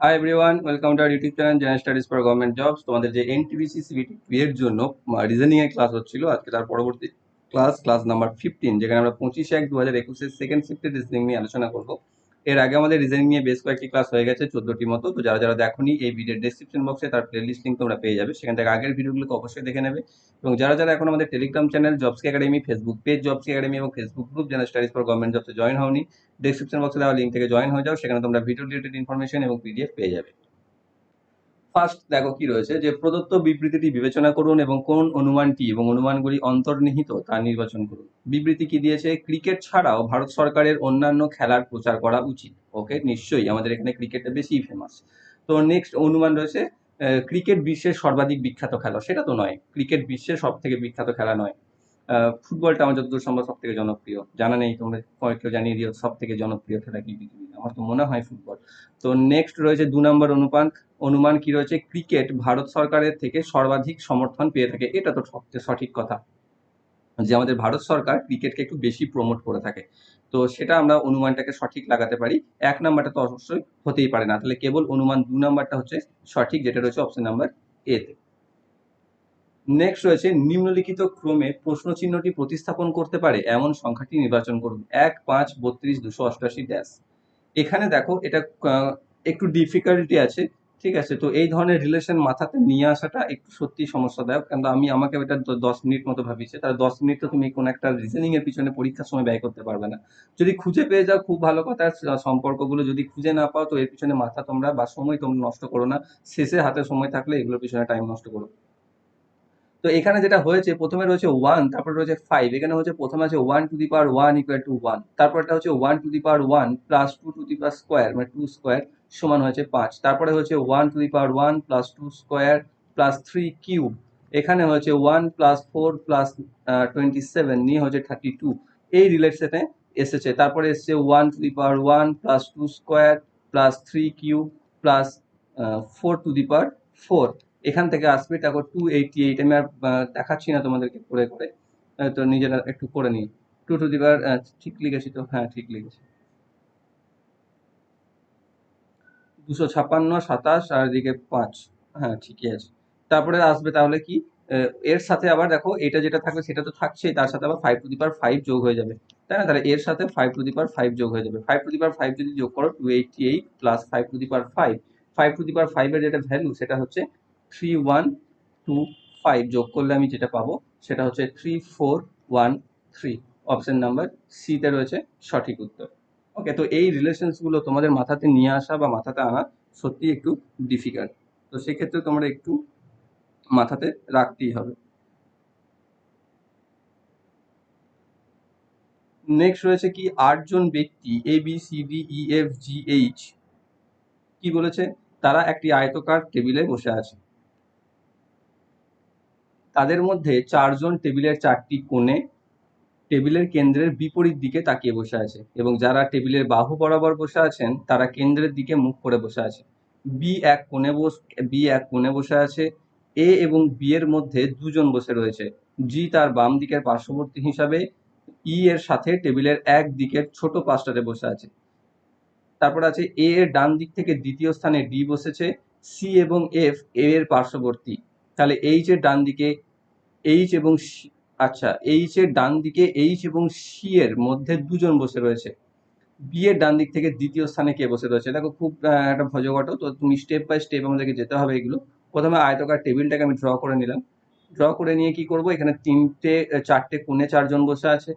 Hi everyone welcome to our YouTube channel general studies for government jobs তোমাদের যে NTVC CBT এর জন্য reasoning এর ক্লাস হচ্ছিল, আজকে তার পরবর্তী ক্লাস ক্লাস নাম্বার ফিফটিন যেখানে আমরা পঁচিশে এক দু হাজার একুশের সেকেন্ড শিফটের রিজনিং নিয়ে আলোচনা করব। এর আগে আমাদের রিজনিং নিয়ে বেশ কয়েকটি ক্লাস হয়ে গেছে, চোদ্দটি মতো। তো যারা যারা দেখনি, এই ভিডিওর ডিসক্রিপশন বক্সে তার প্লেলিস্ট লিঙ্ক তোমরা পেয়ে যাবে। সেখান থেকে আগের ভিডিওগুলোকে অবশ্যই দেখে নেবে। এবং যারা যারা এখন আমাদের Telegram channel jobs academy Facebook page jobs academy এবং ফেসবুক গ্রুপ যেন স্টাডিজ ফর গভর্নমেন্ট জবসে জয়েন হওনি ডিসক্রিপশন বক্সে দেওয়া লিঙ্ক থেকে জয়েন হয়ে যাও। সেখানে তোমরা ভিডিও রিলেটেড ইনফরমেশন এবং পিডিএফ পেয়ে যাবে। ফার্স্ট দেখো কি রয়েছে যে প্রদত্ত বিবৃতিটি বিবেচনা করুন এবং কোন অনুমানটি এবং অনুমানগুলি অন্তর্নিহিত তা নির্বাচন করুন। বিবৃতি কি দিয়েছে? ক্রিকেট ছাড়াও ভারত সরকারের অন্যান্য খেলার প্রচার করা উচিত। ওকে, নিশ্চয়ই আমাদের এখানে ক্রিকেটটা বেশি ফেমাস তো নেক্সট অনুমান রয়েছে ক্রিকেট বিশ্বের সর্বাধিক বিখ্যাত খেলা। সেটা তো নয়, ক্রিকেট বিশ্বের সব থেকে বিখ্যাত খেলা নয়। ফুটবলটা আমার যতদূর সম্ভব সব থেকে জনপ্রিয়। জানা নেই তোমরা কয়েকটা জানিয়ে দিও সব থেকে জনপ্রিয় খেলা কি আমার তো মনে হয় ফুটবল। তো নেক্সট রয়েছে দু নম্বর অনুপান অনুমান কি রয়েছে? ক্রিকেট ভারত সরকারের থেকে সর্বাধিক সমর্থন পেয়ে থাকে। এটা তো সবচেয়ে সঠিক কথা। যে আমাদের ভারত সরকার ক্রিকেটকে একটু বেশি প্রমোট করে থাকে। তো সেটা আমরা অনুমানটাকে সঠিক লাগাতে পারি। এক নাম্বারটা তো অবশ্যই হতেই পারে না। তাহলে কেবল অনুমান দু নাম্বারটা হচ্ছে সঠিক, যেটা রয়েছে অপশন নাম্বার এতে নেক্সট রয়েছে, নিম্নলিখিত ক্রমে প্রশ্ন চিহ্নটি প্রতিস্থাপন করতে পারে এমন সংখ্যাটি নির্বাচন করুন। এক, পাঁচ, বত্রিশ, দুশো অষ্টআশি ড্যাশ এখানে দেখো, এটা একটু ডিফিকাল্টি আছে। ঠিক আছে, তো এই ধরনের রিলেশন মাথাতে নিয়ে আসাটা একটু সত্যি সমস্যাদায়ক। কারণ আমি আমাকে দ- দশ মিনিট মতো ভাবিছে তাহলে দশ মিনিট তো তুমি কোনো একটা রিজনিং এর পিছনে পরীক্ষার সময় ব্যয় করতে পারবে না। যদি খুঁজে পেয়ে যাও, খুব ভালো কথা। সম্পর্কগুলো যদি খুঁজে না পাও, তো এর পিছনে মাথা তোমরা বা সময় তোমরা নষ্ট করো না। শেষে হাতে সময় থাকলে এগুলোর পিছনে টাইম নষ্ট করো। তো এখানে যেটা হয়েছে, প্রথমে রয়েছে ওয়ান তারপরে রয়েছে ফাইভ এখানে হচ্ছে প্রথমে আছে one to the power one equal to one তারপরটা হচ্ছে one to the power one plus two to the power square মানে টু স্কোয়ার সমান হয়েছে পাঁচ। তারপরে হচ্ছে one to the power one plus two square plus three cube এখানে হচ্ছে one plus four plus twenty seven নিয়ে হচ্ছে থার্টি টু এই রিলেশনে এসেছে। তারপরে এসছে one to the power one plus two square plus three cube plus four to the power four এখান থেকে আসবে তারপর টু এইটি এইট আমি আর দেখাচ্ছি না তোমাদেরকে করে করে তো নিজেরা একটু করে নিই। টু টু দি পাওয়ার ঠিক লিখেছি তো? হ্যাঁ ঠিক লিখেছি। দুশো ছাপ্পান্ন সাতাশ, আর এদিকে পাঁচ। হ্যাঁ ঠিকই আছে। তারপরে আসবে তাহলে কি? এর সাথে আবার দেখো, এটা যেটা থাকবে সেটা তো থাকছেই, তার সাথে আবার five to the power five যোগ হয়ে যাবে। তাই না? তাহলে এর সাথে five to the power five যোগ হয়ে যাবে। Five to the power five যদি যোগ করো two eighty eight plus five to the power five five to the power ফাইভের যেটা ভ্যালু সেটা হচ্ছে থ্রি ওয়ান টু ফাইভ যোগ করলে আমি যেটা পাবো, সেটা হচ্ছে three four one three option number সিতে রয়েছে সঠিক উত্তর। ওকে তো এই রিলেশনসগুলো তোমাদের মাথাতে নিয়ে আসা বা মাথাতে আনা সত্যি একটু ডিফিকাল্ট তো সেক্ষেত্রে তোমরা একটু মাথাতে রাখতেই হবে। নেক্সট রয়েছে কি? আটজন ব্যক্তি A B C D E F G H কি বলেছে? তারা একটি আয়তকার টেবিলে বসে আছে। তাদের মধ্যে চারজন টেবিলের চারটি কোণে টেবিলের কেন্দ্রের বিপরীত দিকে তাকিয়ে বসে আছে এবং যারা টেবিলের বাহু বরাবর বসে আছেন, তারা কেন্দ্রের দিকে মুখ করে বসে আছে। বি এক কোণে বস বি এক কোণে বসে আছে। এ এবং বি এর মধ্যে দুজন বসে রয়েছে। জি তার বাম দিকের পার্শ্ববর্তী হিসাবে ই এর সাথে টেবিলের এক দিকের ছোট পাশটাতে বসে আছে। তারপর আছে এ এর ডান দিক থেকে দ্বিতীয় স্থানে ডি বসেছে সি এবং এফ এ এর পার্শ্ববর্তী। তাহলে এইচ এর ডান দিকে এইচ এবং আচ্ছা এইচ এর ডান দিকে এইচ এবং সি এর মধ্যে দুজন বসে রয়েছে। বি এর ডান দিক থেকে দ্বিতীয় স্থানে কে বসে রয়েছে? দেখো খুব একটা ভজঘট, তো তুমি স্টেপ বাই স্টেপ আমাদেরকে যেতে হবে এগুলো। প্রথমে আয়তকার টেবিলটাকে আমি ড্র করে নিলাম। ড্র করে নিয়ে কি করব? এখানে তিনটে চারটে কোণে চারজন বসে আছে।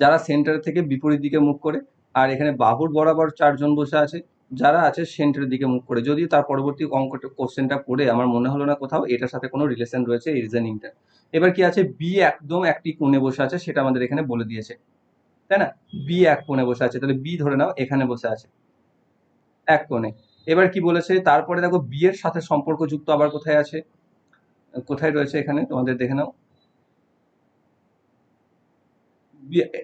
যারা সেন্টার থেকে বিপরীত দিকে মুখ করে, আর এখানে বাহুর বরাবর চারজন বসে আছে। যারা আছে সেন্টারের দিকে মুখ করে। যদিও তার পরবর্তী অঙ্কটা কোশ্চেনটা পড়ে, আমার মনে হলো না কোথাও, এটার সাথে কোনো রিলেশন রয়েছে এই রিজনিংটা এবার কি আছে? বি একদম একটি কোণে বসে আছে, সেটা আমাদের এখানে বলে দিয়েছে। তাই না? বি এক কোণে বসে আছে, তাহলে বি ধরে নাও, এখানে বসে আছে। এক কোণে। এবার কি বলেছে? তারপরে দেখো বি এর সাথে সম্পর্কযুক্ত আবার কোথায় আছে? কোথায় রয়েছে এখানে? তোমাদের দেখে নাও।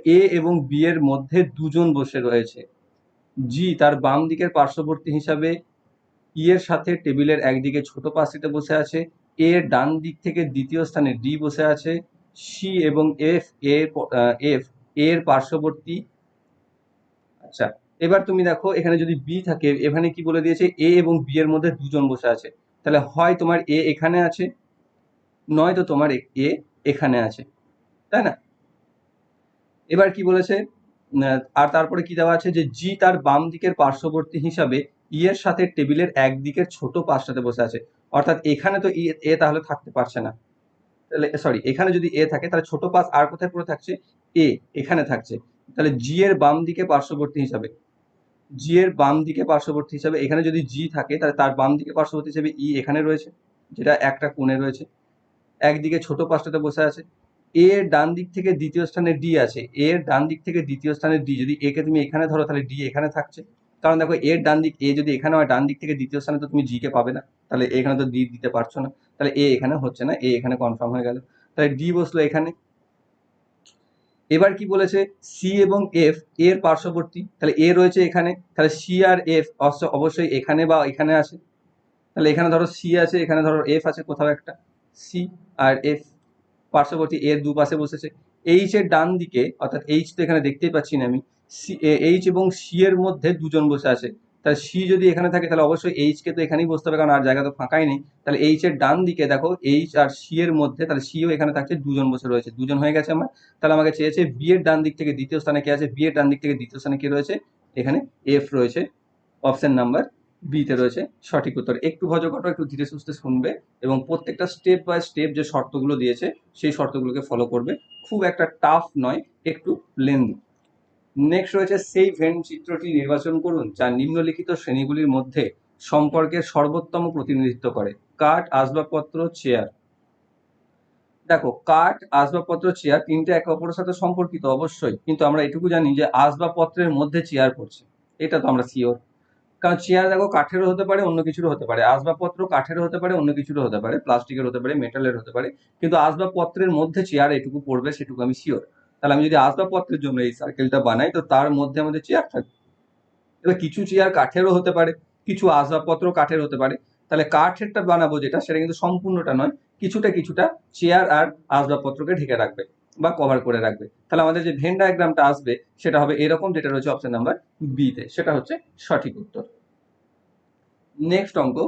এ এবং বি এর মধ্যে দুজন বসে রয়েছে। জি তার বাম দিকের পার্শ্ববর্তী হিসাবে ই এর সাথে টেবিলের একদিকে ছোট পাশটিতে বসে আছে। এ ডান দিক থেকে দ্বিতীয় স্থানে ডি বসে আছে, সি এবং এফ এর এফ, এর পার্শ্ববর্তী। আচ্ছা এবার তুমি দেখো, এখানে যদি বি থাকে, এখানে কি বলে দিয়েছে? এ এবং বি এর মধ্যে দুজন বসে আছে। তাহলে হয় তোমার এ এখানে আছে নয়তো তোমার এ এখানে আছে। তাই না? এবার কি বলেছে? আর তারপরে কি দেওয়া আছে? যে জি তার বাম দিকের পার্শ্ববর্তী হিসাবে ই এর সাথে টেবিলের একদিকের ছোট পাশটাতে বসে আছে। অর্থাৎ এখানে তো ই এ তাহলে থাকতে পারছে না। তাহলে সরি এখানে যদি এ থাকে, তাহলে ছোট পাশ আর কোথায় পড়ে থাকছে? এ এখানে থাকছে। তাহলে জি এর বাম দিকে পার্শ্ববর্তী হিসাবে। জি এর বাম দিকে পার্শ্ববর্তী হিসাবে, এখানে যদি জি থাকে, তাহলে তার বাম দিকে পার্শ্ববর্তী হিসাবে ই এখানে রয়েছে, যেটা একটা কোণে রয়েছে। একদিকে ছোট পাশটাতে বসে আছে। এ এর ডান দিক থেকে দ্বিতীয় স্থানে ডি আছে। এ এর ডান দিক থেকে দ্বিতীয় স্থানে ডি যদি এ কে তুমি এখানে ধরো, তাহলে ডি এখানে থাকছে। কারণ দেখো, এর ডান দিক, এ যদি এখানে হয়, ডান দিক থেকে দ্বিতীয় স্থানে তো তুমি জি কে পাবে না। তাহলে এখানে তো ডি দিতে পারছ না। তাহলে এ এখানে হচ্ছে না এ এখানে কনফার্ম হয়ে গেল। তাহলে ডি বসল এখানে। এবার কি বলেছে? সি এবং এফ এর পার্শ্ববর্তী, তাহলে এ রয়েছে এখানে। তাহলে সি আর এফ অবশ্যই এখানে বা এখানে আছে। তাহলে এখানে ধরো সি আছে, এখানে ধরো এফ আছে, কোথাও একটা। সি আর এফ পার্শ্ববর্তী এর দুপাশে বসেছে। এইচ এর ডান দিকে, অর্থাৎ এইচ তো এখানে দেখতেই পাচ্ছি না আমি সি এইচ এবং সি এর মধ্যে দুজন বসে আছে। তাহলে সি যদি এখানে থাকে, তাহলে অবশ্যই এইচ কে তো এখানেই বসতে হবে, কারণ আর জায়গা তো ফাঁকাই নেই। তাহলে এইচ এর ডান দিকে দেখো, এইচ আর সি এর মধ্যে, তাহলে সিও এখানে থাকছে, দুজন বসে রয়েছে। দুজন হয়ে গেছে আমার। তাহলে আমাকে চেয়েছে বি এর ডান দিক থেকে দ্বিতীয় স্থানে কে আছে? বি এর ডান দিক থেকে দ্বিতীয় স্থানে কে রয়েছে? এখানে এফ রয়েছে। অপশন নাম্বার বিতে রয়েছে। সঠিক উত্তর। একটু ভজকটো একটু ধীরে সুস্থে শুনবে এবং প্রত্যেকটা স্টেপ বাই স্টেপ যে শর্তগুলো দিয়েছে, সেই শর্তগুলোকে ফলো করবে। খুব একটা টাফ নয়, একটু লেন্দি নেক্সট রয়েছে সেই ভেন চিত্রটি নির্বাচন করুন, যা নিম্নলিখিত শ্রেণীগুলির মধ্যে সম্পর্কের সর্বোত্তম প্রতিনিধিত্ব করে। কাঠ আসবাবপত্র চেয়ার দেখো কাঠ আসবাবপত্র চেয়ার তিনটে একে অপরের সাথে সম্পর্কিত অবশ্যই, কিন্তু আমরা এটুকু জানি যে আসবাবপত্রের মধ্যে চেয়ার পড়ছে। এটা তো আমরা শিওর কারণ চেয়ার দেখো কাঠেরও হতে পারে, অন্য কিছুরও হতে পারে। আসবাবপত্র কাঠেরও হতে পারে, অন্য কিছুরও হতে পারে। প্লাস্টিকের হতে পারে মেটালের হতে পারে। কিন্তু আসবাবপত্রের মধ্যে চেয়ার এটুকু পড়বে, সেটুকু আমি শিওর তাহলে আমি যদি আসবাবপত্রের জন্য এই সার্কেলটা বানাই, তো তার মধ্যে আমাদের চেয়ার থাকবে। এবার কিছু চেয়ার কাঠেরও হতে পারে, কিছু আসবাবপত্র কাঠের হতে পারে। তাহলে কাঠেরটা বানাবো যেটা, সেটা কিন্তু সম্পূর্ণটা নয়, কিছুটা কিছুটা চেয়ার আর আসবাবপত্রকে ঢেকে রাখবে বা কভার করে রাখবে। তাহলে আমাদের যে ভেন ডায়াগ্রামটা আসবে, সেটা হবে এরকম, যেটা রয়েছে অপশন নাম্বার বিতে সেটা হচ্ছে সঠিক উত্তর। নেক্সট অঙ্ক,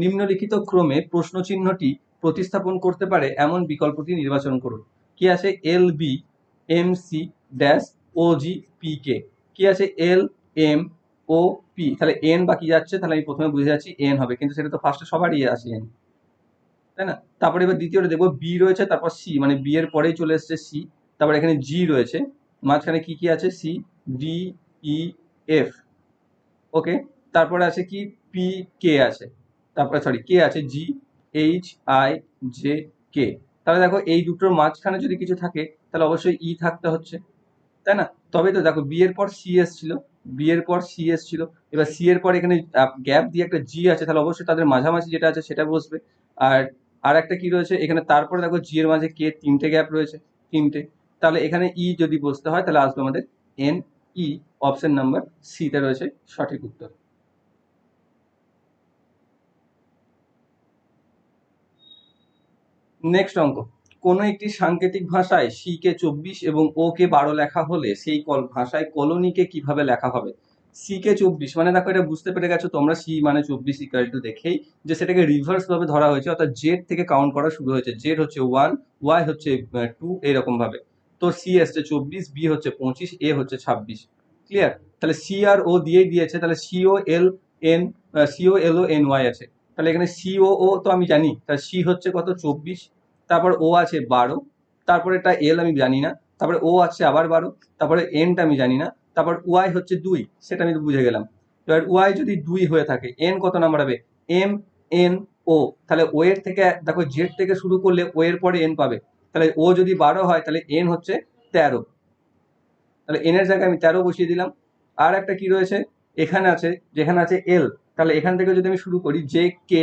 নিম্নলিখিত ক্রমে প্রশ্ন চিহ্নটি প্রতিস্থাপন করতে পারে এমন বিকল্পটি নির্বাচন করুন। কি আছে? L B M C dash O G P K কি আছে? এল এম ও পি তাহলে এন বা কি যাচ্ছে? তাহলে আমি প্রথমে বুঝে যাচ্ছি এন হবে। কিন্তু সেটা তো ফার্স্টে সবারই আছে এন তাই না? তারপরে এবার দ্বিতীয়টা দেখব। বি রয়েছে, তারপর সি মানে বি এর পরেই চলে এসছে সি তারপর এখানে জি রয়েছে। মাঝখানে কি কি আছে? C D E F okay তারপরে আছে কি? পি কে আছে। তারপরে সরি কে আছে G H I J K তাহলে দেখো এই দুটোর মাঝখানে যদি কিছু থাকে তাহলে অবশ্যই ই থাকতে হচ্ছে, তাই না? তবে তো দেখো বি এর পর সি এস ছিল বি এর পর সি এস ছিল এবার সি এর পর এখানে গ্যাপ দিয়ে একটা জি আছে, তাহলে অবশ্যই তাদের মাঝামাঝি যেটা আছে সেটা বসবে। আর আর একটা কি রয়েছে, এখানে তারপরে দেখো জি এর মাঝে কে তিনটে গ্যাপ রয়েছে, তিনটে। তাহলে এখানে ই যদি বসতে হয়, তাহলে আসবে আমাদের এন ই অপশন নাম্বার সিতে রয়েছে সঠিক উত্তর। নেক্সট অঙ্ক। কোনো একটি সাংকেতিক ভাষায় সি কে চব্বিশ এবং ও কে বারো লেখা হলে সেই কল ভাষায় কলোনিকে কীভাবে লেখা হবে? সি কে চব্বিশ। মানে দেখো এটা বুঝতে পেরে গেছো তোমরা, সি মানে চব্বিশ ইকাল টু দেখেই যে সেটাকে রিভার্স ভাবে ধরা হয়েছে, অর্থাৎ জেড থেকে কাউন্ট করা শুরু হয়েছে। জেড হচ্ছে ওয়ান ওয়াই হচ্ছে টু এরকম ভাবে। তো সি এসছে চব্বিশ বি হচ্ছে পঁচিশ এ হচ্ছে ছাব্বিশ। ক্লিয়ার তাহলে সি আর ও দিয়েই দিয়েছে, তাহলে C O L N C O L O N Y আছে। তাহলে এখানে সিও ও তো আমি জানি, তাহলে সি হচ্ছে কত? চব্বিশ। তারপর ও আছে বারো, তারপরে এটা এল আমি জানি না, তারপরে ও আছে আবার বারো, তারপরে এনটা আমি জানি না, তারপর ওয়াই হচ্ছে দুই, সেটা আমি বুঝে গেলাম। এবার ওয়াই যদি দুই হয়ে থাকে, এন কত নাম্বার হবে? M, N, O. তাহলে ও এর থেকে, দেখো জেড থেকে শুরু করলে ও এর পরে এন পাবে। তাহলে ও যদি বারো হয়, তাহলে এন হচ্ছে তেরো। তাহলে এন এর জায়গায় আমি তেরো বসিয়ে দিলাম। আর একটা কি রয়েছে? এখানে আছে, যেখানে আছে এল। তাহলে এখান থেকে যদি আমি শুরু করি J K,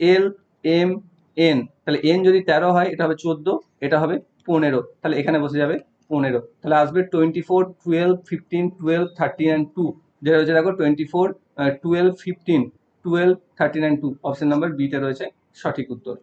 L, M N তাহলে এন যদি তেরো হয়, এটা হবে চোদ্দ, এটা হবে পনেরো। তাহলে এখানে বসে যাবে পনেরো। তাহলে আসবে twenty four twelve fifteen twelve thirteen and two যেটা রয়েছে দেখো twenty four twelve fifteen twelve thirteen and two option number বিতে রয়েছে সঠিক উত্তর।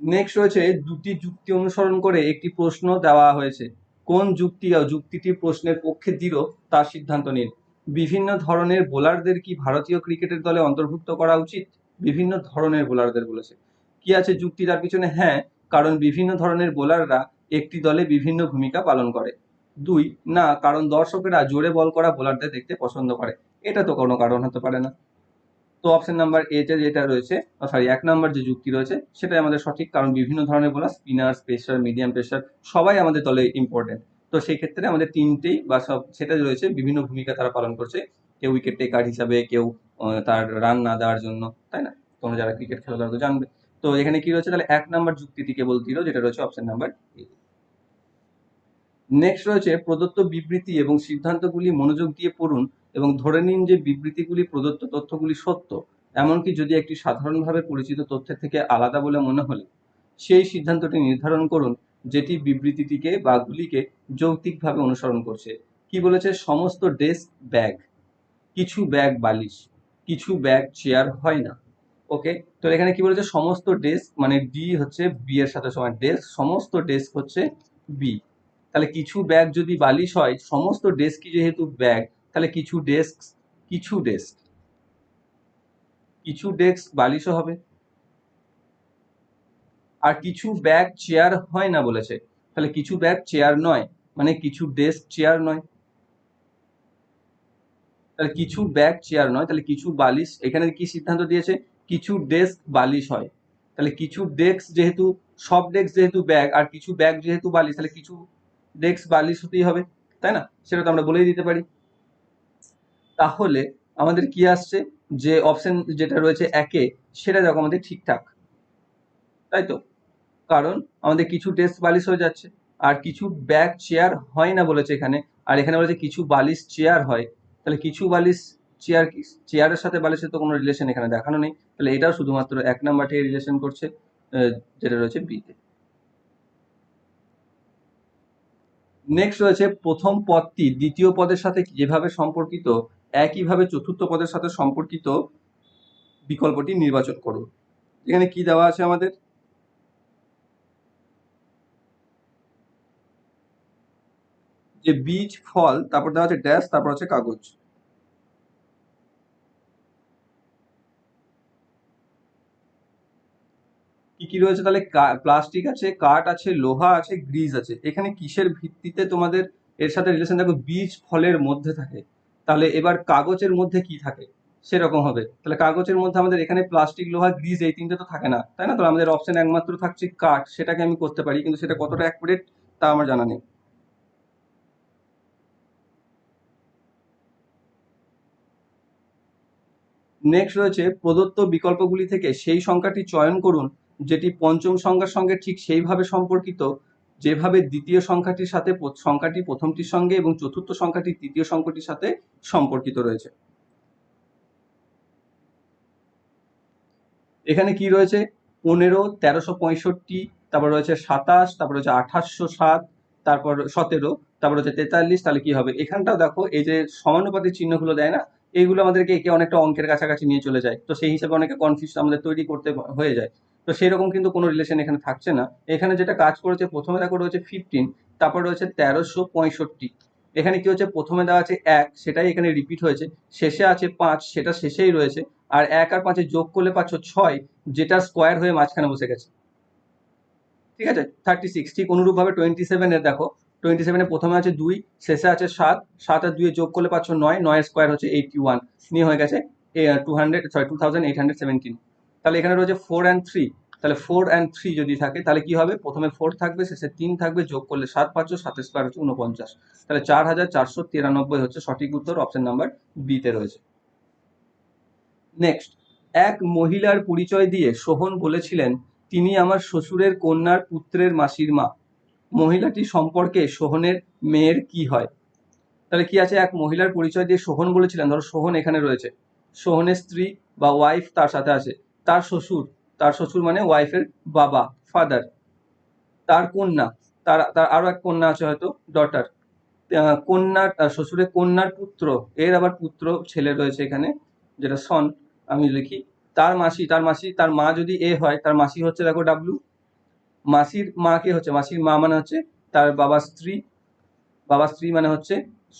নেক্সট রয়েছে দুটি যুক্তি অনুসরণ করে একটি প্রশ্ন দেওয়া হয়েছে। কোন যুক্তি ও যুক্তিটি প্রশ্নের পক্ষে দৃঢ়, তার সিদ্ধান্ত নিন। বিভিন্ন ধরনের বোলারদের কি ভারতীয় ক্রিকেটের দলে অন্তর্ভুক্ত করা উচিত? বিভিন্ন ধরনের বোলারদের বলেছে। কি আছে যুক্তি তার পিছনে? হ্যাঁ কারণ বিভিন্ন ধরনের বোলাররা একটি দলে বিভিন্ন ভূমিকা পালন করে। দুই, না, কারণ দর্শকেরা জোরে বল করা বোলারদের দেখতে পছন্দ করে। এটা তো কোনো কারণ হতে পারে না। তো অপশন নাম্বার এতে যেটা রয়েছে সরি এক নাম্বার যে যুক্তি রয়েছে, সেটাই আমাদের সঠিক, কারণ বিভিন্ন ধরনের bowler spinner pacer medium pacer সবাই আমাদের দলে ইম্পর্টেন্ট তো সেই ক্ষেত্রে আমাদের তিনটেই বা সব সেটা রয়েছে, বিভিন্ন ভূমিকা তারা পালন করছে। কেউ উইকেট টেকার হিসাবে, কেউ তার রান না দেওয়ার জন্য, তাই না? তোমরা যারা ক্রিকেট খেলো তারা তো জানবে। তো এখানে কি রয়েছে? তাহলে এক নাম্বার যুক্তিটি কেবল দিল, যেটা রয়েছে অপশন নাম্বার নেক্সট রয়েছে, প্রদত্ত বিবৃতি এবং সিদ্ধান্তগুলি মনোযোগ দিয়ে পড়ুন এবং ধরে নিন যে বিবৃতিগুলি প্রদত্ত তথ্যগুলি সত্য, এমনকি যদি একটি সাধারণভাবে পরিচিত তথ্যের থেকে আলাদা বলে মনে হলে। সেই সিদ্ধান্তটি নির্ধারণ করুন যেটি বিবৃতিটিকে বা গুলিকে যৌক্তিকভাবে অনুসরণ করছে। কি বলেছে? সমস্ত ডেস্ক ব্যাগ কিছু ব্যাগ বালিশ। কিছু ব্যাগ চেয়ার হয় না ওকে তো এখানে কি বলেছে? সমস্ত ডেস্ক মানে ডি হচ্ছে বি এর সাথে সমান ডেস্ক সমস্ত ডেস্ক হচ্ছে বি তাহলে কিছু ব্যাগ যদি বালিশ হয়, সমস্ত ডেস্কই যেহেতু ব্যাগ, তাহলে কিছু ডেস্ক কিছু ডেস্ক কিছু ডেস্ক বালিশও হবে। আর কিছু ব্যাগ চেয়ার হয় না বলেছে, তাহলে কিছু ব্যাগ চেয়ার নয় মানে কিছু ডেস্ক চেয়ার নয়। তাহলে কিছু ব্যাগ, চেয়ার নয়, তাহলে কিছু বালিশ, এখানে কি সিদ্ধান্ত দিয়েছে? কিছু ডেস্ক বালিশ হয়। তাহলে কিছু ডেস্ক যেহেতু, সব ডেস্ক যেহেতু ব্যাগ, আর কিছু ব্যাগ যেহেতু বালিশ, তাহলে কিছু ডেস্ক বালিশ হতেই হবে, তাই না? সেটা তো আমরা বলেই দিতে পারি। তাহলে আমাদের কি আসছে? যে অপশন যেটা রয়েছে একে, সেটা দেখো আমাদের ঠিকঠাক। তাই তো? কারণ আমাদের কিছু ডেস্ক বালিশ হয়ে যাচ্ছে, আর কিছু ব্যাগ, চেয়ার হয় না বলেছে এখানে, আর এখানে বলেছে কিছু বালিশ, চেয়ার হয়। তাহলে কিছু বালিশ চেয়ার চেয়ারের সাথে বালিশের তো কোনো রিলেশন এখানে দেখানো নেই। তাহলে এটাও শুধুমাত্র এক নাম্বারটি রিলেশন করছে যেটা রয়েছে বিতে নেক্সট রয়েছে প্রথম পদটি, দ্বিতীয় পদের সাথে যেভাবে সম্পর্কিত, একইভাবে চতুর্থ পদের সাথে সম্পর্কিত বিকল্পটি নির্বাচন করুন। এখানে কি দেওয়া আছে আমাদের? যে বীজ, ফল, তারপর দেওয়া আছে ড্যাশ, তারপর আছে কাগজ। কি কি রয়েছে তাহলে? প্লাস্টিক আছে, কাঠ আছে, লোহা আছে, গ্রিজ আছে। এখানে কিসের ভিত্তিতে তোমাদের এর সাথে রিলেশন দেখো, বীজ ফলের মধ্যে থাকে। তাহলে এবার কাগজের মধ্যে কি থাকে? সেরকম হবে। তাহলে কাগজের মধ্যে আমাদের এখানে প্লাস্টিক, লোহা, গ্রিজ এই তিনটে তো থাকে না, তাই না? তো আমাদের অপশন একমাত্র থাকছে কাঠ। সেটাকে আমি করতে পারি, কিন্তু সেটা কতটা অ্যাকুরেট তা আমার জানা নেই। নেক্সট রয়েছে প্রদত্ত বিকল্পগুলি থেকে সেই সংখ্যাটি চয়ন করুন, যেটি পঞ্চম সংখ্যার সঙ্গে ঠিক সেইভাবে সম্পর্কিত, যেভাবে দ্বিতীয় সংখ্যাটির সাথে সংখ্যাটি প্রথমটির সঙ্গে এবং চতুর্থ সংখ্যাটি তৃতীয় সংখ্যাটির সাথে সম্পর্কিত রয়েছে। এখানে কি রয়েছে? পনেরো, তেরোশো পঁয়ষট্টি, তারপর রয়েছে সাতাশ, তারপর রয়েছে আঠাশশো সাত, তারপর সতেরো, তারপর হচ্ছে তেতাল্লিশ, তাহলে কি হবে? এখানটাও দেখো, এই যে সমানুপাতিক চিহ্নগুলো দেয় না এইগুলো আমাদেরকে একে অনেকটা অঙ্কের কাছাকাছি নিয়ে চলে যায়। তো সেই হিসাবে অনেকে কনফিউজ আমাদের তৈরি করতে হয়ে যায়। তো সেরকম কিন্তু কোনো রিলেশন এখানে থাকছে না। এখানে যেটা কাজ করেছে, প্রথমে দেখো রয়েছে ফিফটিন তারপর রয়েছে তেরোশো পঁয়ষট্টি। এখানে কি হচ্ছে? প্রথমে দেওয়া আছে এক, সেটাই এখানে রিপিট হয়েছে। শেষে আছে পাঁচ, সেটা শেষেই রয়েছে। আর এক আর পাঁচে যোগ করলে পাচ্ছ ছয়, যেটা স্কোয়ার হয়ে মাঝখানে বসে গেছে। ঠিক আছে? থার্টি সিক্স ঠিক অনুরূপভাবে টোয়েন্টি সেভেনের দেখো। টোয়েন্টি সেভেনে প্রথমে আছে দুই, শেষে আছে সাত সাত আর দুয়ে যোগ করলে পাচ্ছ নয় নয়ের স্কোয়ার হচ্ছে এইটি ওয়ান নিয়ে হয়ে গেছে two hundred sorry two thousand eight hundred seventeen তাহলে এখানে রয়েছে ফোর অ্যান্ড থ্রি তাহলে ফোর অ্যান্ড থ্রি যদি থাকে, তাহলে কি হবে? প্রথমে ফোর থাকবে, শেষে তিন থাকবে, যোগ করলে সাত পাঁচশো সাতের স্কোয়ার হচ্ছে উনপঞ্চাশ তাহলে চার হাজার চারশো তিরানব্বই হচ্ছে সঠিক উত্তর অপশন নাম্বার বিতে রয়েছে। নেক্সট এক মহিলার পরিচয় দিয়ে সোহন বলেছিলেন, তিনি আমার শ্বশুরের কন্যার পুত্রের মাসির মা। মহিলাটি সম্পর্কে সোহনের মেয়ের কি হয়? তাহলে কি আছে? এক মহিলার পরিচয় দিয়ে সোহন বলেছিলেন। ধরো সোহন এখানে রয়েছে। সোহনের স্ত্রী বা ওয়াইফ তার সাথে আছে। তার শ্বশুর তার শ্বশুর মানে ওয়াইফের বাবা ফাদার তার কন্যা, তার তার আরও এক কন্যা আছে হয়তো ডটার কন্যার শ্বশুরের কন্যার পুত্র, এর আবার পুত্র, ছেলে রয়েছে এখানে, যেটা সন আমি লিখি। তার মাসি তার মাসি, তার মা যদি এ হয়, তার মাসি হচ্ছে দেখো ডাব্লু মাসির মা কে হচ্ছে? মাসির মা মানে হচ্ছে তার বাবার স্ত্রী। বাবা স্ত্রী মানে হচ্ছে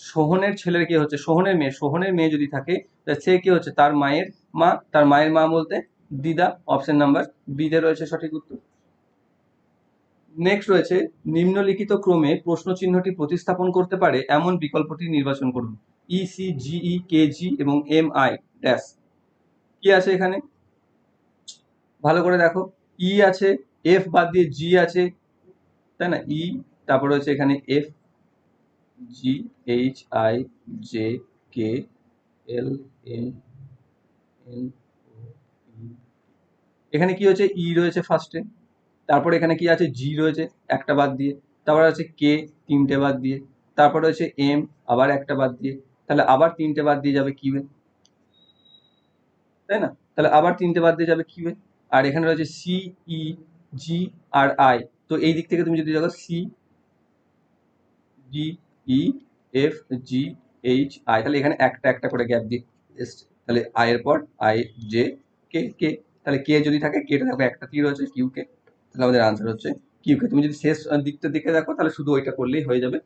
সোহনের ছেলের কে হচ্ছে? সোহনের মেয়ে। সোহনের মেয়ে যদি থাকে সে কি হচ্ছে? তার মায়ের মা। তার মায়ের মা বলতে দিদা অপশন নাম্বার বিতে রয়েছে সঠিক উত্তর। নেক্সট রয়েছে, নিম্নলিখিত ক্রমে প্রশ্ন চিহ্নটি প্রতিস্থাপন করতে পারে এমন বিকল্পটি নির্বাচন করুন। ই সি জিই কে জি এবং এম আই ড্যাশ কি আছে এখানে? ভালো করে দেখো। ই আছে এফ বাদ দিয়ে জি আছে, তাই না? ই তারপর রয়েছে এখানে F G H I J K L M N এখানে কি হচ্ছে? ই রয়েছে ফার্স্টে তারপর এখানে কি আছে? জি রয়েছে, একটা বাদ দিয়ে। তারপর আছে কে তিনটে বাদ দিয়ে। তারপর রয়েছে এম আবার একটা বাদ দিয়ে। তাহলে আবার তিনটে বাদ দিয়ে যাবে কিউয়ে তাই না? তাহলে আবার তিনটে বাদ দিয়ে যাবে কিউয়ে আর এখানে রয়েছে C E G R I তো এই দিক থেকে তুমি যদি দেখো C D E F G H I তাহলে এখানে একটা একটা করে গ্যাপ দিয়ে তাহলে আই এর পর আই জে কে কে তাহলে কে যদি থাকে কেটা দেখো একটা তীর রয়েছে কিউ কে তাহলে আমাদের আনসার হচ্ছে কিউ কে তুমি যদি শেষ দিকটা দিকে দেখো, তাহলে শুধু ওইটা করলেই হয়ে যাবে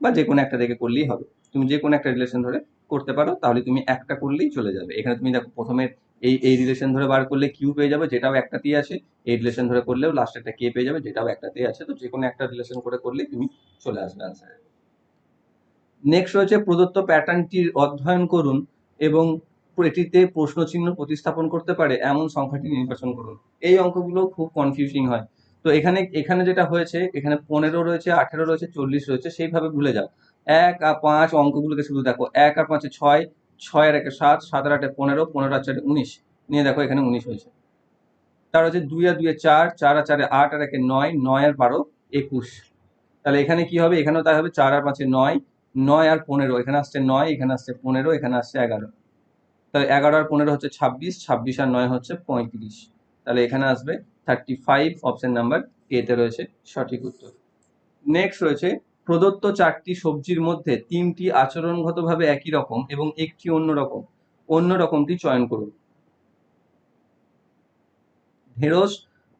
বা যে কোনো একটা দেখে করলেই হবে। তুমি যে কোনো একটা রিলেশন ধরে করতে পারো, তাহলে তুমি একটা করলেই চলে যাবে। এখানে তুমি দেখো প্রথমে এই এই রিলেশন ধরে বার করলে কিউ পেয়ে যাবে, যেটাও একটাতেই আছে। এই রিলেশন ধরে করলেও লাস্ট একটা কে পেয়ে যাবে, যেটাও একটাতেই আছে। তো যে কোনো একটা রিলেশন করে করলেই তুমি চলে আসবে আনসারে নেক্সট রয়েছে প্রদত্ত প্যাটার্নটির অধ্যয়ন করুন এবং এটিতে প্রশ্ন চিহ্ন প্রতিস্থাপন করতে পারে, এমন সংখ্যাটি নির্বাচন করুন। এই অঙ্কগুলো খুব কনফিউজিং হয়। তো এখানে এখানে যেটা হয়েছে, এখানে পনেরো রয়েছে, আঠেরো রয়েছে, চল্লিশ রয়েছে, সেইভাবে ভুলে যাও। এক আর পাঁচ অঙ্কগুলোকে শুধু দেখো। এক আর পাঁচে ছয় ছয় আর একে সাত সাত আর আটে পনেরো পনেরো আর চারে উনিশ। নিয়ে দেখো এখানে উনিশ হয়েছে। তার হচ্ছে দুই আর দুয়ে চার চার আর চারে আট আর একে নয় নয় আর বারো, একুশ। তাহলে এখানে কি হবে? এখানেও তাই হবে, চার আর পাঁচে নয় নয় আর পনেরো। এখানে আসছে নয়, এখানে আসছে পনেরো, এখানে আসছে এগারো। তাহলে এগারো আর পনেরো হচ্ছে ছাব্বিশ ছাব্বিশ আর নয় হচ্ছে পঁয়ত্রিশ। তাহলে এখানে আসবে থার্টি ফাইভ অপশন নাম্বার এতে রয়েছে সঠিক উত্তর। নেক্সট রয়েছে প্রদত্ত চারটি সবজির মধ্যে তিনটি আচরণগতভাবে একই রকম এবং একটি অন্য রকম। অন্য রকমটি চয়ন করুন। ঢেঁড়স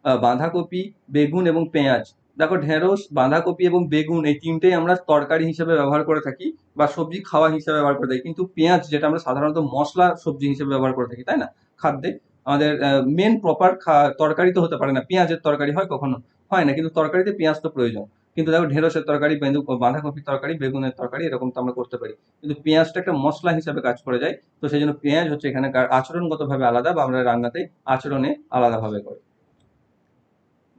বাঁধাকপি, বেগুন এবং পেঁয়াজ। দেখো ঢেঁড়স, বাঁধাকপি এবং বেগুন এই তিনটেই আমরা তরকারি হিসেবে ব্যবহার করে থাকি বা সবজি খাওয়া হিসেবে ব্যবহার করে থাকি। কিন্তু পেঁয়াজ যেটা আমরা সাধারণত মশলা সবজি হিসেবে ব্যবহার করে থাকি, তাই না? খাদ্যে। আমাদের মেন প্রপার তরকারি তো হতে পারে না। পেঁয়াজের তরকারি হয় কখনো? হয় না। কিন্তু তরকারিতে পেঁয়াজ তো প্রয়োজন। কিন্তু দেখো ঢেঁড়সের তরকারি, বেন্দু- বাঁধাকপির তরকারি, বেগুনের তরকারি, এরকম তো আমরা করতে পারি। কিন্তু পেঁয়াজটা একটা মশলা হিসাবে কাজ করে যায়, তো সেই জন্য পেঁয়াজ হচ্ছে এখানকার আচরণগতভাবে আলাদা বা আমরা রান্নাতে আচরণে আলাদাভাবে করি।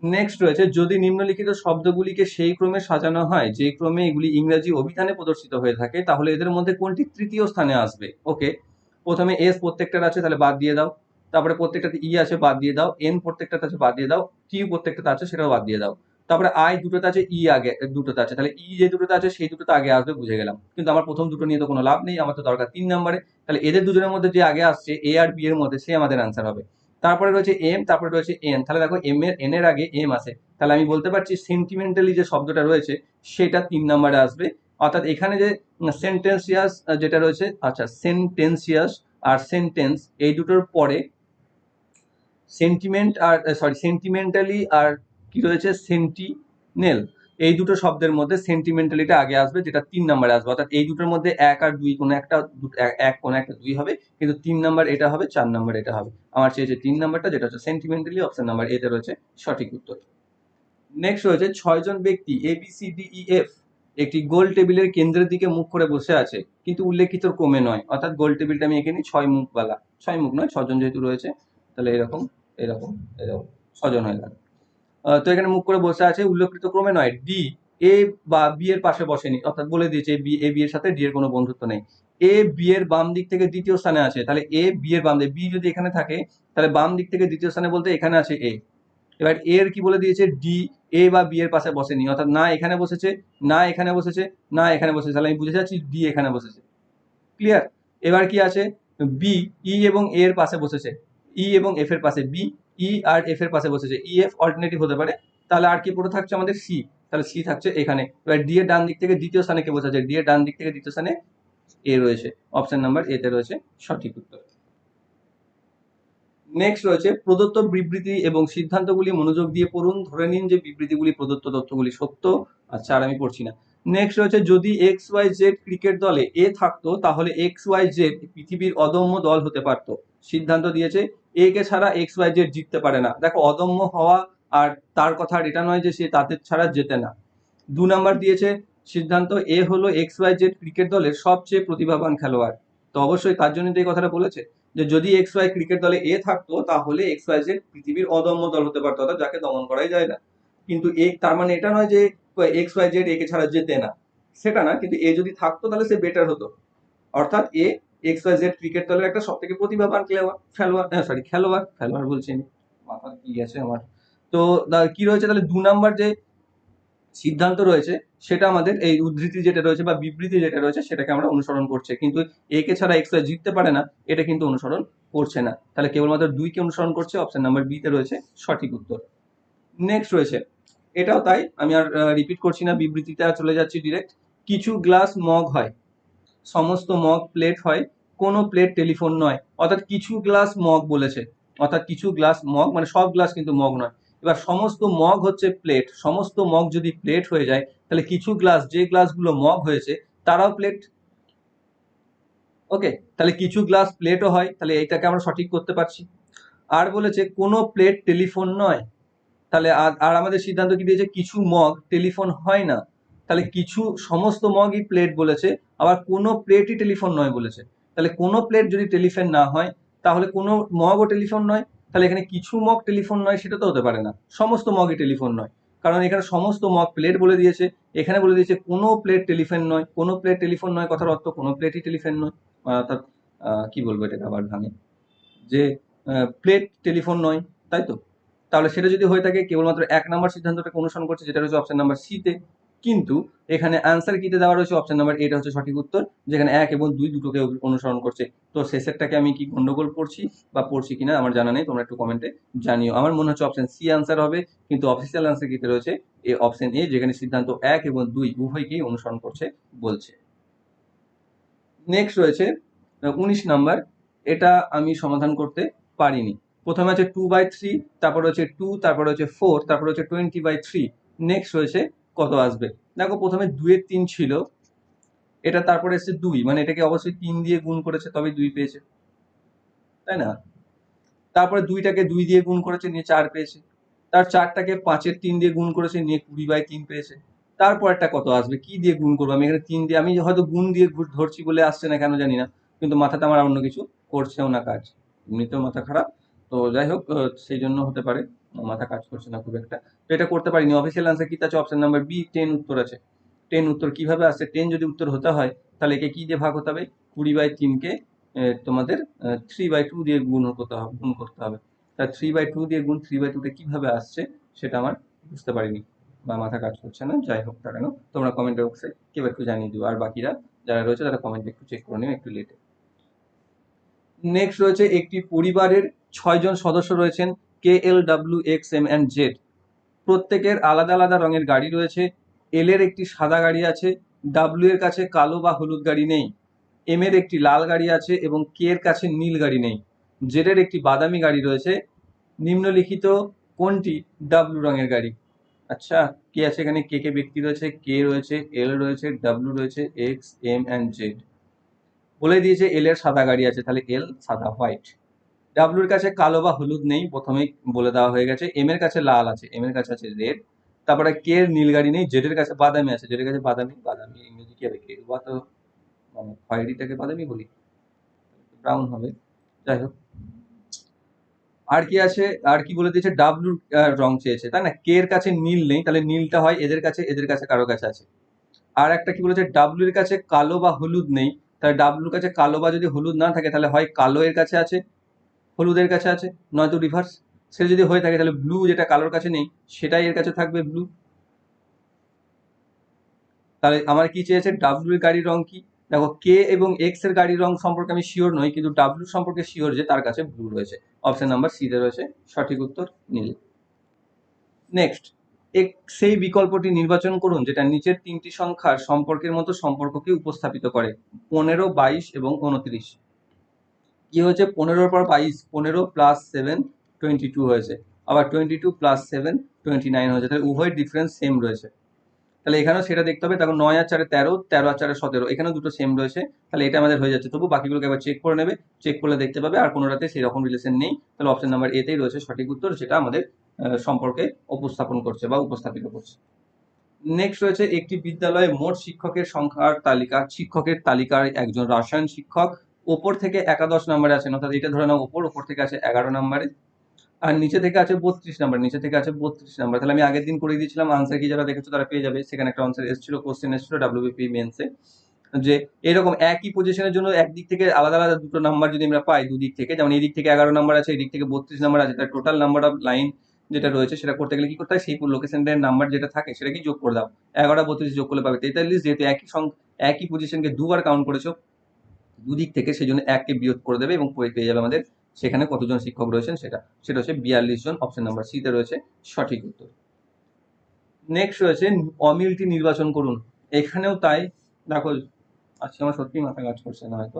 নেক্সট রয়েছে, যদি নিম্নলিখিত শব্দগুলিকে সেই ক্রমে সাজানো হয়, যে ক্রমে এগুলি ইংরেজি অভিধানে প্রদর্শিত হয়ে থাকে, তাহলে এদের মধ্যে কোনটি তৃতীয় স্থানে আসবে? ওকে প্রথমে এস প্রত্যেকটার আছে, তাহলে বাদ দিয়ে দাও। তারপরে প্রত্যেকটাতে ই আছে, বাদ দিয়ে দাও। এন প্রত্যেকটাতে আছে, বাদ দিয়ে দাও। টি প্রত্যেকটাতে আছে, সেটাও বাদ দিয়ে দাও। তারপরে আই দুটোতে আছে ই আগে দুটোতে আছে। তাহলে ই যে দুটোতে আছে, সেই দুটোতে আগে আসবে বুঝে গেলাম। কিন্তু আমার প্রথম দুটো নিয়ে তো কোনো লাভ নেই, আমার তো দরকার তিন নম্বরে। তাহলে এদের দুজনের মধ্যে যে আগে আসছে এ আর বি এর মধ্যে, সে আমাদের আনসার হবে। তারপরে রয়েছে এম তারপরে রয়েছে এন তাহলে দেখো এম এর এন এর আগে এম আছে। তাহলে আমি বলতে পারছি সেন্টিমেন্টালি যে শব্দটা রয়েছে, সেটা তিন নম্বরে আসবে। অর্থাৎ এখানে যে সেন্টেন্সিয়াস যেটা রয়েছে আচ্ছা সেন্টেন্সিয়াস আর সেন্টেন্স এই দুটোর পরে সেন্টিমেন্ট আর সরি সেন্টিমেন্টালি আর কি রয়েছে? সেন্টিনেল এই দুটো শব্দের মধ্যে সেন্টিমেন্টালিটা আগে আসবে, যেটা তিন নম্বরে আসবে। অর্থাৎ এই দুটোর মধ্যে এক আর দুই কোনো একটা এক- কোনো একটা দুই হবে, কিন্তু তিন নাম্বার এটা হবে, চার নাম্বার এটা হবে। আমার চেয়েছে তিন নাম্বারটা যেটা হচ্ছে সেন্টিমেন্টালি অপশন নাম্বার এতে রয়েছে সঠিক উত্তর। নেক্সট রয়েছে ছয়জন ব্যক্তি A B C D E F একটি গোল টেবিলের কেন্দ্রের দিকে মুখ করে বসে আছে, কিন্তু উল্লেখিত ক্রমে নয়। অর্থাৎ গোল টেবিলটা আমি এঁকে নিই, ছয় মুখওয়ালা ছয় মুখ নয়, ছজন যেহেতু রয়েছে, তাহলে এরকম এরকম এরকম, ছজন হয়ে গেল। তো এখানে মুখ করে বসে আছে উল্লেখিত ক্রমে নয় ডি এ বা বি এর পাশে বসেনি, অর্থাৎ বলে দিয়েছে বি এ বি এর সাথে ডি এর কোনো বন্ধুত্ব নেই। এ বি এর বাম দিক থেকে দ্বিতীয় স্থানে আছে, তাহলে এ বি এর বাম দিক বি যদি এখানে থাকে, তাহলে বাম দিক থেকে দ্বিতীয় স্থানে বলতে এখানে আছে এ এবার এর কি বলে দিয়েছে? ডি এ বা বি এর পাশে বসেনি, অর্থাৎ না এখানে বসেছে, না এখানে বসেছে, না এখানে বসেছে, তাহলে আমি বুঝে যাচ্ছি ডি এখানে বসেছে। ক্লিয়ার এবার কি আছে? বি ই এবং এ এর পাশে বসেছে ই এবং এফ এর পাশে বি ই আর এফ এর পাশে বসেছে। ই এফ অল্টারনেটিভ হতে পারে। তাহলে আর কি পড়ে থাকছে আমাদের সি তাহলে সি থাকছে এখানে। এবার ডি এর ডান দিক থেকে দ্বিতীয় স্থানে কে বসেছে? ডি এর ডান দিক থেকে দ্বিতীয় স্থানে এ রয়েছে। অপশন নাম্বার এতে রয়েছে সঠিক উত্তর। নেক্সট রয়েছে প্রদত্ত বিবৃতি এবং সিদ্ধান্তগুলি মনোযোগ দিয়ে পড়ুন। ধরে নিন যে বিবৃতিগুলি প্রদত্ত তথ্যগুলি সত্য। আচ্ছা আর আমি পড়ছি না। নেক্সট রয়েছে যদি এক্স ওয়াই জেড ক্রিকেট দলে এ থাকতো, তাহলে এক্স ওয়াই জেড পৃথিবীর অদম্য দল হতে পারতো। সিদ্ধান্ত দিয়েছে এ কে ছাড়া এক্স ওয়াই জেড জিততে পারে না। দেখো, অদম্য হওয়া আর তার কথা এটা নয় যে সে তাদের ছাড়া জেতে না। দু নাম্বার দিয়েছে, সিদ্ধান্ত এ হলো এক্স ওয়াই জেড ক্রিকেট দলের সবচেয়ে প্রতিভাবান খেলোয়াড়। তো অবশ্যই তার জন্য এই কথাটা বলেছে, যে যদি এক্স ওয়াই ক্রিকেট দলে এ থাকতো, তাহলে এক্স ওয়াই জেড পৃথিবীর অদম্য দল হতে পারতো, অর্থাৎ যাকে দমন করাই যায় না। কিন্তু এ তার মানে এটা নয় যে এক্স ওয়াই জেড একে ছাড়া জেতে না। সেটা না, কিন্তু এ যদি থাকতো, তাহলে সে বেটার হতো। অর্থাৎ A X Y Z cricket দলের একটা সব থেকে প্রতিভাবান খেলোয়াড় খেলোয়াড় সরি খেলোয়াড় খেলোয়াড় বলছি আমি। মাথা কি আছে আমার? তো কি রয়েছে? তাহলে দু নাম্বার যে সিদ্ধান্ত রয়েছে, সেটা আমাদের এই উদ্ধৃতি যেটা রয়েছে বা বিবৃতি যেটা রয়েছে, সেটাকে আমরা অনুসরণ করছে। কিন্তু একে ছাড়া এক্স ওয়াই জিততে পারে না, এটা কিন্তু অনুসরণ করছে না। তাহলে কেবলমাত্র দুইকে অনুসরণ করছে অপশন নাম্বার বিতে রয়েছে সঠিক উত্তর। নেক্সট রয়েছে। এটাও তাই, আমি আর রিপিট করছি না, বিবৃতিতে চলে যাচ্ছি ডিরেক্ট কিছু গ্লাস মগ হয়। সমস্ত মগ প্লেট হয়। কোনো প্লেট টেলিফোন নয়। অর্থাৎ কিছু গ্লাস মগ বলেছে। অর্থাৎ কিছু গ্লাস মগ মানে সব গ্লাস কিন্তু মগ নয়। এবার সমস্ত মগ হচ্ছে প্লেট সমস্ত মগ যদি প্লেট হয়ে যায়, তাহলে কিছু গ্লাস যে গ্লাসগুলো মগ হয়েছে, তারাও প্লেট ওকে তাহলে কিছু গ্লাস প্লেটও হয়, তাহলে এইটাকে আমরা সঠিক করতে পারছি। আর বলেছে, কোনো প্লেট টেলিফোন নয়। তাহলে আর- আমাদের সিদ্ধান্ত কি দিয়েছে? কিছু মগ টেলিফোন হয় না। তাহলে কিছু, সমস্ত মগই প্লেট বলেছে, আবার কোনো প্লেটই টেলিফোন নয় বলেছে। তাহলে কোনো প্লেট যদি টেলিফোন না হয়, তাহলে কোনো মগও টেলিফোন নয়। তাহলে এখানে কিছু মগ টেলিফোন নয়, সেটা তো হতে পারে না। সমস্ত মগই টেলিফোন নয়। কারণ এখানে সমস্ত মগ প্লেট বলে দিয়েছে। এখানে বলে দিয়েছে কোনো প্লেট টেলিফোন নয়। কোনো প্লেট টেলিফোন নয়, কথার অর্থ কোনো প্লেটই টেলিফোন নয়। অর্থাৎ কি বলব এটাকে আবার ভাঙে? যে প্লেট টেলিফোন নয়, তাই তো? তাহলে সেটা যদি হয়ে থাকে, কেবলমাত্র এক নম্বর সিদ্ধান্তটাকে অনুসরণ করছে, যেটা রয়েছে অপশন নাম্বার সিতে কিন্তু এখানে অ্যান্সার কিতে দেওয়া রয়েছে অপশন নাম্বার এটা হচ্ছে সঠিক উত্তর, যেখানে এক এবং দুই দুটোকে অনুসরণ করছে। তো শেষেরটাকে আমি কি গন্ডগোল করছি বা পড়ছি কিনা আমার জানা নেই, তোমরা একটু কমেন্টে জানিও। আমার মনে হচ্ছে অপশন সি অ্যান্সার হবে, কিন্তু অফিসিয়াল অ্যান্সার কিতে রয়েছে এ অপশন এ যেখানে সিদ্ধান্ত এক এবং দুই উভয়কেই অনুসরণ করছে বলছে। নেক্সট রয়েছে উনিশ নাম্বার, এটা আমি সমাধান করতে পারিনি। প্রথমে আছে টু বাই থ্রি তারপর হচ্ছে টু তারপর হচ্ছে ফোর তারপর হচ্ছে টোয়েন্টি বাই থ্রি নেক্সট রয়েছে কত আসবে? দেখো প্রথমে দুয়ের তিন ছিল, এটা তারপরে এসছে দুই মানে এটাকে অবশ্যই তিন দিয়ে গুণ করেছে তবে দুই পেয়েছে। তাই না? তারপরে দুইটাকে দুই দিয়ে গুণ করেছে, নিয়ে চার পেয়েছে। তার চারটাকে পাঁচের তিন দিয়ে গুণ করেছে, নিয়ে কুড়ি বাই তিন পেয়েছে। তারপরটা কত আসবে? কি দিয়ে গুণ করব? আমি এখানে তিন দিয়ে, আমি হয়তো গুণ দিয়ে ধরছি বলে আসছে না কেন জানি না, কিন্তু মাথাটা আমার অন্য কিছু করছেও না কাজ। এমনিতেও মাথা খারাপ, তো যাই হোক সেই জন্য হতে পারে। মাথা কাজ করছে না খুব একটা। তো এটা করতে পারিনি। অফিসিয়াল আনসার কি? আছে অপশন নাম্বার বি টেন উত্তর আছে। টেন উত্তর কীভাবে আসছে? টেন যদি উত্তর হতে হয়, তাহলে একে কী দিয়ে ভাগ হতে হবে? কুড়ি বাই তিনকে তোমাদের থ্রি বাই টু দিয়ে গুণ করতে হবে, গুণ করতে হবে। তা থ্রি বাই টু দিয়ে গুণ থ্রি বাই টুটা কীভাবে আসছে, সেটা আমার বুঝতে পারিনি বা মাথা কাজ করছে না। যাই হোক না? কেন তোমরা কমেন্ট বক্সে কেউ একটু জানিয়ে দিও। আর বাকিরা যারা রয়েছে, তারা কমেন্ট একটু চেক করে নিও একটু লেটে নেক্সট রয়েছে একটি পরিবারের ছয়জন সদস্য রয়েছেন। K L W X M and Z প্রত্যেকের আলাদা আলাদা রঙের গাড়ি রয়েছে। এল এর একটি সাদা গাড়ি আছে। ডাব্লিউ এর কাছে কালো বা হলুদ গাড়ি নেই। এম এর একটি লাল গাড়ি আছে এবং কে এর কাছে নীল গাড়ি নেই। জেড এর একটি বাদামি গাড়ি রয়েছে। নিম্নলিখিত কোনটি ডাব্লু রঙের গাড়ি? আচ্ছা কে আছে এখানে? কে কে ব্যক্তি রয়েছে? কে রয়েছে এল রয়েছে ডাব্লিউ রয়েছে এক্স এম অ্যান্ড জেড বলে দিয়েছে এল এর সাদা গাড়ি আছে, তাহলে এল সাদা হোয়াইট ডাব্লিউর কাছে কালো বা হলুদ নেই, প্রথমেই বলে দেওয়া হয়ে গেছে। এম এর কাছে লাল আছে এম এর কাছে আছে রেড তারপরে কে এর নীল গাড়ি নেই জেড এর কাছে বাদামি আছে জেড এর কাছে বাদামি। বাদামি ইংরেজি কি হবে? কেরুয়া তো মানে খয়েরিটাকে বাদামি বলি। ব্রাউন হবে। যাই হোক। আর কি আছে? আর কি বলে দিয়েছে? ডাব্লুর রং চেয়েছে, তাই না? কে এর কাছে নীল নেই, তাহলে নীলটা হয় এদের কাছে এদের কাছে কারও কাছে আছে। আর একটা কি বলেছে? ডাব্লু এর কাছে কালো বা হলুদ নেই, তাহলে ডাব্লুর কাছে কালো বা যদি হলুদ না থাকে, তাহলে হয় কালো এর কাছে আছে। হলুদের কাছে আছে, নয়তো রিভার্স সে যদি হয়ে থাকে, তাহলে ব্লু যেটা কালোর কাছে নেই, সেটাই এর কাছে থাকবে ব্লু তাহলে আমার কি চেয়েছে? ডাব্লু এর গাড়ির রং কি? দেখো কে এবং এক্সের গাড়ির রং সম্পর্কে আমি শিওর নই, কিন্তু ডাব্লু সম্পর্কে শিওর যে তার কাছে ব্লু রয়েছে। অপশন নাম্বার সিতে রয়েছে, সঠিক উত্তর নীল। নেক্সট এক সেই বিকল্পটি নির্বাচন করুন, যেটা নিচের তিনটি সংখ্যার সম্পর্কের মতো সম্পর্ককে উপস্থাপিত করে। পনেরো, বাইশ এবং উনত্রিশ। কি হয়েছে? পনেরোর পর বাইশ, পনেরো প্লাস সেভেন টোয়েন্টি টু হয়েছে। আবার twenty two plus seven twenty nine হয়েছে। তাহলে উভয় ডিফারেন্স সেম রয়েছে। তাহলে এখানেও সেটা দেখতে হবে। তখন নয় আর চারে তেরো তেরো আর চারে সতেরো। এখানেও দুটো সেম রয়েছে। তাহলে এটা আমাদের হয়ে যাচ্ছে। তবু বাকিগুলোকে একবার চেক করে নেবে। চেক করলে দেখতে পাবে। আর কোনোটাতে সেই রকম রিলেশন নেই। তাহলে অপশন নাম্বার এতেই রয়েছে সঠিক উত্তর, যেটা আমাদের সম্পর্কে উপস্থাপন করছে বা উপস্থাপিত করছে। নেক্সট রয়েছে একটি বিদ্যালয়ে মোট শিক্ষকের সংখ্যার তালিকা। শিক্ষকের তালিকার একজন রসায়ন শিক্ষক ওপর থেকে একাদশ নম্বরে আছেন, অর্থাৎ এটা ধরে নাও ওপর ওপর থেকে আছে এগারো নম্বরে আর নিচে থেকে আছে বত্রিশ নাম্বার নিচে থেকে আছে বত্রিশ নাম্বার তাহলে আমি আগের দিন করে দিয়েছিলাম আনসার কি যারা দেখেছ তারা পেয়ে যাবে। সেখানে একটা আনসার এসেছিল কোশ্চেন এসেছিল ডাব্লিউবিপি মেন্সে যে এরকম একই পজিশনের জন্য একদিক থেকে আলাদা আলাদা দুটো নাম্বার যদি আমরা পাই দুদিক থেকে, যেমন এই দিক থেকে এগারো নাম্বার আছে এই দিক থেকে বত্রিশ নাম্বার আছে, তার টোটাল নাম্বার অফ লাইন যেটা রয়েছে, সেটা করতে গেলে কি করতে হয়? সেই লোকেশনের নাম্বার যেটা থাকে সেটা কি যোগ করে দাও। এগারো বত্রিশ যোগ করলে পাবে তেতাল্লিশ, যেহেতু একই সংখ্যা একই পজিশনকে দুবার কাউন্ট করেছ দুদিক থেকে সেই জন্য এককে বিয়োগ করে দেবে এবং পেয়ে যাবে আমাদের সেখানে কতজন শিক্ষক রয়েছেন সেটা সেটা হচ্ছে বিয়াল্লিশ জন অপশন নাম্বার সিতে রয়েছে সঠিক উত্তর। নেক্সট রয়েছে অমিলটি নির্বাচন করুন। এখানেও তাই, দেখো, আজকে আমার সত্যি মাথা কাজ করছে না হয়তো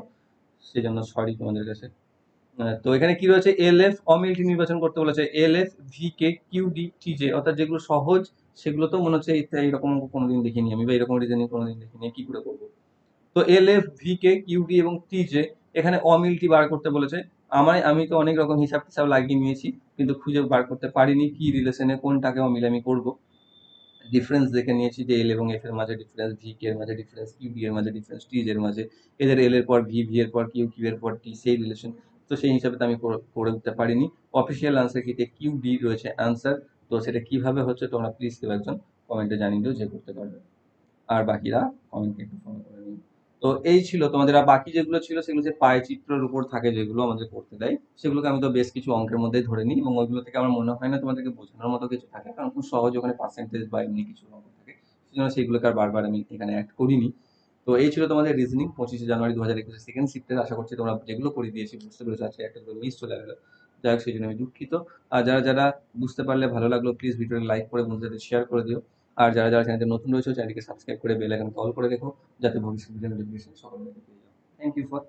সেই জন্য সরি তোমাদের কাছে। তো এখানে কি রয়েছে? এল এফ অমিলটি নির্বাচন করতে বলেছে। L F V K Q D T J অর্থাৎ যেগুলো সহজ, সেগুলো তো মনে হচ্ছে এইরকম কোনোদিন দেখিনি আমি, বা এরকম রিজনিং কোনোদিন দেখিনি, কি করে করব? তো L F V K Q D এবং টি জে এখানে অমিলটি বার করতে বলেছে। আমার আমি তো অনেক রকম হিসাব টিসাব লাগিয়ে নিয়েছি, কিন্তু খুঁজে বার করতে পারিনি কি রিলেশনে কোনটাকে অমিল আমি করব। ডিফারেন্স দেখে নিয়েছি যে এল এবং এফ এর মাঝে ডিফারেন্স ভি কে এর মাঝে ডিফারেন্স কিউ ডি এর মাঝে ডিফারেন্স টি এর মাঝে। এদের এল এর পর ভি ভি এর পর কিউ কিউ এর পর টি সেই রিলেশন তো সেই হিসাবে তো আমি করে- উঠতে পারিনি। অফিসিয়াল আনসার কিতে কিউ ডি রয়েছে আনসার তো সেটা কীভাবে হচ্ছে তোমরা প্লিজ কেউ একজন কমেন্টে জানিয়ে দিও, যে করতে পারবে। আর বাকিরা কমেন্টকে একটু নিন তো এই ছিল তোমাদের, আর বাকি যেগুলো ছিল সেগুলো যে পায় চিত্রের উপর থাকে যেগুলো আমাদের করতে দেয়, সেগুলোকে আমি তো বেশ কিছু অঙ্কের মধ্যেই ধরে নিই এবং ওইগুলো থেকে আমার মনে হয় না তোমাদেরকে বোঝানোর মতো কিছু থাকে, কারণ খুব সহজ ওখানে পার্সেন্টেজ বা এমনি কিছু অঙ্ক থাকে। সেজন্য সেগুলোকে আর বারবার আমি এখানে অ্যাড করিনি। তো এই ছিল তোমাদের রিজনিং পঁচিশে জানুয়ারি দু হাজার একুশে সেকেন্ড শিফটের আশা করছি তোমরা যেগুলো করে দিয়েছি বুঝতে পেরেছ আছে একটা মিস চলে গেলো। যাই হোক, সেই জন্য আমি দুঃখিত। আর যারা যারা বুঝতে পারলে ভালো লাগল প্লিজ ভিডিওটা লাইক করে বন্ধুদের শেয়ার করে দিও। আর যারা যারা চ্যানেলে নতুন রয়েছে চ্যানেলকে সাবস্ক্রাইব করে বেল আইকন কল করে দেখো যাতে ভবিষ্যৎ ভিডিও নোটিফিকেশন সকলে পেয়ে যাও। Thank you for